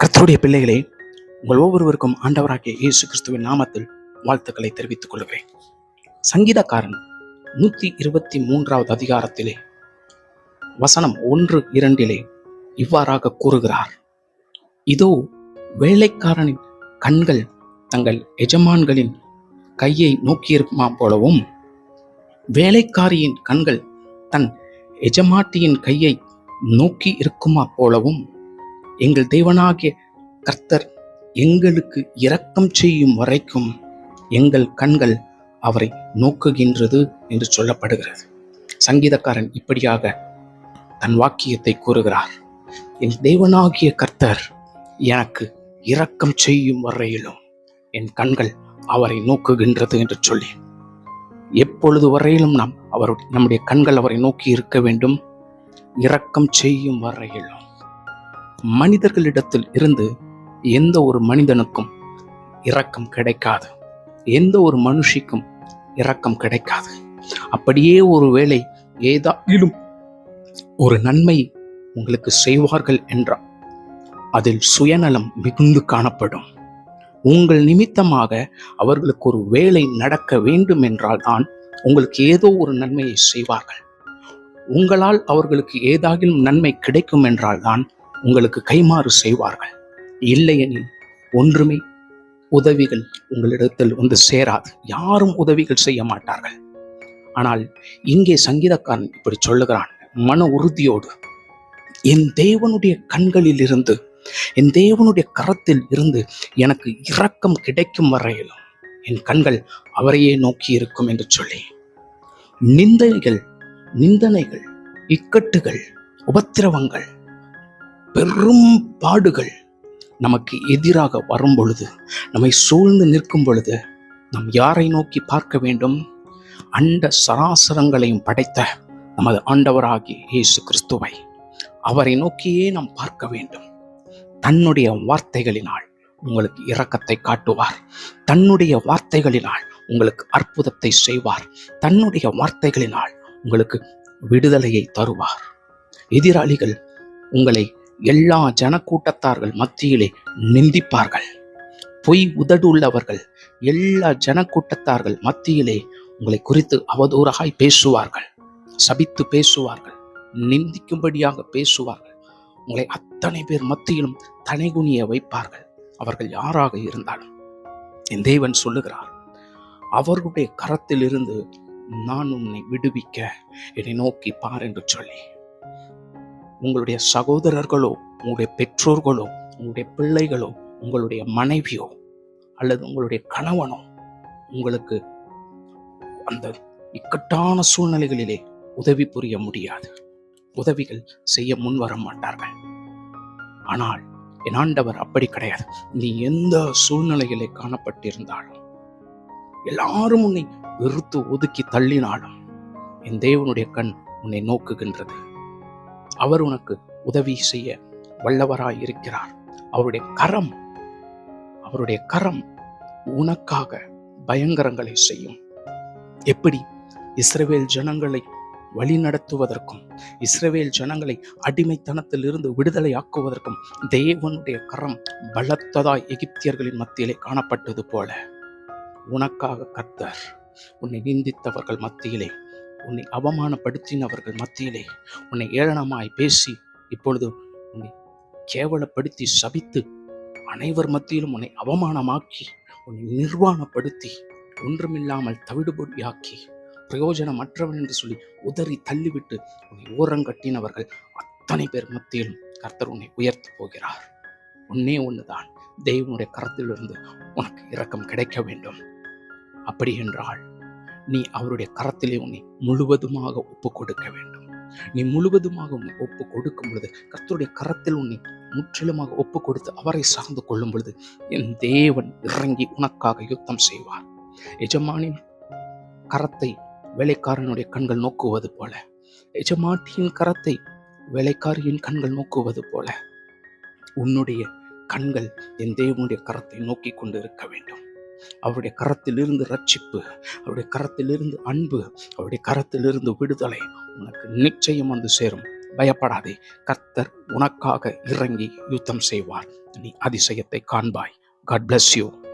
கர்த்தருடைய பிள்ளைகளே உங்கள் ஒவ்வொருவருக்கும் ஆண்டவராகிய இயேசு கிறிஸ்துவின் நாமத்தில் வாழ்த்துக்களை தெரிவித்துக் கொள்கிறேன். சங்கீதக்காரன் நூற்றி இருபத்தி மூன்றாவது அதிகாரத்திலே வசனம் ஒன்று இரண்டிலே இவ்வாறாக கூறுகிறார். இதோ வேலைக்காரனின் கண்கள் தங்கள் எஜமான்களின் கையை நோக்கியிருக்குமா போலவும் வேலைக்காரியின் கண்கள் தன் எஜமாட்டியின் கையை நோக்கி இருக்குமா போலவும் எங்கள் தேவனாகிய கர்த்தர் எங்களுக்கு இரக்கம் செய்யும் வரைக்கும் எங்கள் கண்கள் அவரை நோக்குகின்றது என்று சொல்லப்படுகிறது. சங்கீதக்காரன் இப்படியாக தன் வாக்கியத்தை கூறுகிறார். என் தேவனாகிய கர்த்தர் எனக்கு இரக்கம் செய்யும் வரையிலும் என் கண்கள் அவரை நோக்குகின்றது என்று சொல்லி எப்பொழுது வரையிலும் நாம் அவர் நம்முடைய கண்கள் அவரை நோக்கி இருக்க வேண்டும்? இரக்கம் செய்யும் வரையிலும். மனிதர்களிடத்தில் இருந்து எந்த ஒரு மனிதனுக்கும் இரக்கம் கிடைக்காது. எந்த ஒரு மனுஷிக்கும் இரக்கம் கிடைக்காது. அப்படியே ஒரு வேலை ஏதாயிலும் ஒரு நன்மை உங்களுக்கு செய்வார்கள் என்றால் அதில் சுயநலம் மிகுந்து காணப்படும். உங்கள் நிமித்தமாக அவர்களுக்கு ஒரு வேலை நடக்க வேண்டும் என்றால் தான் உங்களுக்கு ஏதோ ஒரு நன்மையை செய்வார்கள். உங்களால் அவர்களுக்கு ஏதாகிலும் நன்மை கிடைக்கும் என்றால் தான் உங்களுக்கு கைமாறு செய்வார்கள். இல்லையெனில் ஒன்றுமே உதவிகள் உங்களிடத்தில் வந்து சேராது. யாரும் உதவிகள் செய்ய மாட்டார்கள். ஆனால் இங்கே சங்கீதக்காரன் இப்படி சொல்லுகிறான். மன உறுதியோடு என் தேவனுடைய கண்களில் இருந்து என் தேவனுடைய கரத்தில் இருந்து எனக்கு இரக்கம் கிடைக்கும் வரையிலும் என் கண்கள் அவரையே நோக்கி இருக்கும் என்று சொல்லி நிந்தனைகள் நிந்தனைகள் இக்கட்டுகள் உபத்திரவங்கள் பெரும் பாடுகள் நமக்கு எதிராக வரும் பொழுது நம்மை சூழ்ந்து நிற்கும் பொழுது நாம் யாரை நோக்கி பார்க்க வேண்டும்? அண்ட சராசரங்களையும் படைத்த நமது ஆண்டவராகி இயேசு கிறிஸ்துவை அவரை நோக்கியே நாம் பார்க்க வேண்டும். தன்னுடைய வார்த்தைகளினால் உங்களுக்கு இரக்கத்தை காட்டுவார். தன்னுடைய வார்த்தைகளினால் உங்களுக்கு அற்புதத்தை செய்வார். தன்னுடைய வார்த்தைகளினால் உங்களுக்கு விடுதலையை தருவார். எதிராளிகள் உங்களை எல்லா ஜனக்கூட்டத்தார்கள் மத்தியிலே நிந்திப்பார்கள். பொய் உதடு உள்ளவர்கள் எல்லா ஜனக்கூட்டத்தார்கள் மத்தியிலே உங்களை குறித்து அவதூறாய் பேசுவார்கள். சபித்து பேசுவார்கள். நிந்திக்கும்படியாக பேசுவார்கள். உங்களை அத்தனை பேர் மத்தியிலும் தனைகுனிய வைப்பார்கள். அவர்கள் யாராக இருந்தாலும். என் தேவன் சொல்லுகிறார் அவர்களுடைய கரத்திலிருந்து நான் உன்னை விடுவிக்க என்னை நோக்கி பார் என்று சொல்லி. உங்களுடைய சகோதரர்களோ உங்களுடைய பெற்றோர்களோ உங்களுடைய பிள்ளைகளோ உங்களுடைய மனைவியோ அல்லது உங்களுடைய கணவனோ உங்களுக்கு அந்த இக்கட்டான சூழ்நிலைகளிலே உதவி புரிய முடியாது. உதவிகள் செய்ய முன் வர மாட்டார்கள். ஆனால் என் ஆண்டவர் அப்படி கிடையாது. நீ எந்த சூழ்நிலையிலே காணப்பட்டிருந்தாலும் எல்லாரும் உன்னை வெறுத்து ஒதுக்கி தள்ளினாலும் என் தேவனுடைய கண் உன்னை நோக்குகின்றது. அவர் உனக்கு உதவி செய்ய வல்லவராய் இருக்கிறார் அவருடைய கரம் அவருடைய கரம் உனக்காக பயங்கரங்களை செய்யும். எப்படி? இஸ்ரவேல் ஜனங்களை வழி நடத்துவதற்கும் இஸ்ரவேல் ஜனங்களை அடிமைத்தனத்திலிருந்து விடுதலை ஆக்குவதற்கும் தேவனுடைய கரம் பலத்ததாய் எகிப்தியர்களின் மத்தியிலே காணப்பட்டது போல. உனக்காக கர்த்தர் உன்னை நிந்தித்தவர்கள் மத்தியிலே உன்னை அவமானப்படுத்தினவர்கள் மத்தியிலே உன்னை ஏளனமாய் பேசி இப்பொழுது உன்னை கேவலப்படுத்தி சபித்து அனைவர் மத்தியிலும் உன்னை அவமானமாக்கி உன்னை நிர்வாணப்படுத்தி ஒன்றுமில்லாமல் தவிடுபொடியாக்கி பிரயோஜனமற்றவன் என்று சொல்லி உதறி தள்ளிவிட்டு உன்னை ஓரங்கட்டினவர்கள் அத்தனை பேர் மத்தியிலும் கர்த்தர் உன்னை உயர்த்தி போகிறார். ஒன்னே ஒன்றுதான் தெய்வனுடைய கரத்திலிருந்து உனக்கு இரக்கம் கிடைக்க வேண்டும். அப்படி என்றால் நீ அவருடைய கரத்திலே உன்னை முழுவதுமாக ஒப்பு கொடுக்க வேண்டும். நீ முழுவதுமாக உன்னை ஒப்பு கொடுக்கும் பொழுது கர்த்தருடைய கரத்தில் உன்னை முற்றிலுமாக ஒப்பு கொடுத்து அவரை சார்ந்து கொள்ளும் பொழுது என் தேவன் இறங்கி உனக்காக யுத்தம் செய்வார். எஜமானின் கரத்தை வேலைக்காரனுடைய கண்கள் நோக்குவது போல எஜமாட்டியின் கரத்தை வேலைக்காரியின் கண்கள் நோக்குவது போல உன்னுடைய கண்கள் என் தேவனுடைய கரத்தை நோக்கி கொண்டு இருக்க வேண்டும். அவருடைய கரத்திலிருந்து ரட்சிப்பு அவருடைய கரத்திலிருந்து அன்பு அவருடைய கரத்திலிருந்து விடுதலை உனக்கு நிச்சயம் வந்து சேரும். பயப்படாதே கர்த்தர் உனக்காக இறங்கி யுத்தம் செய்வார். நீ அதிசயத்தை காண்பாய். God bless you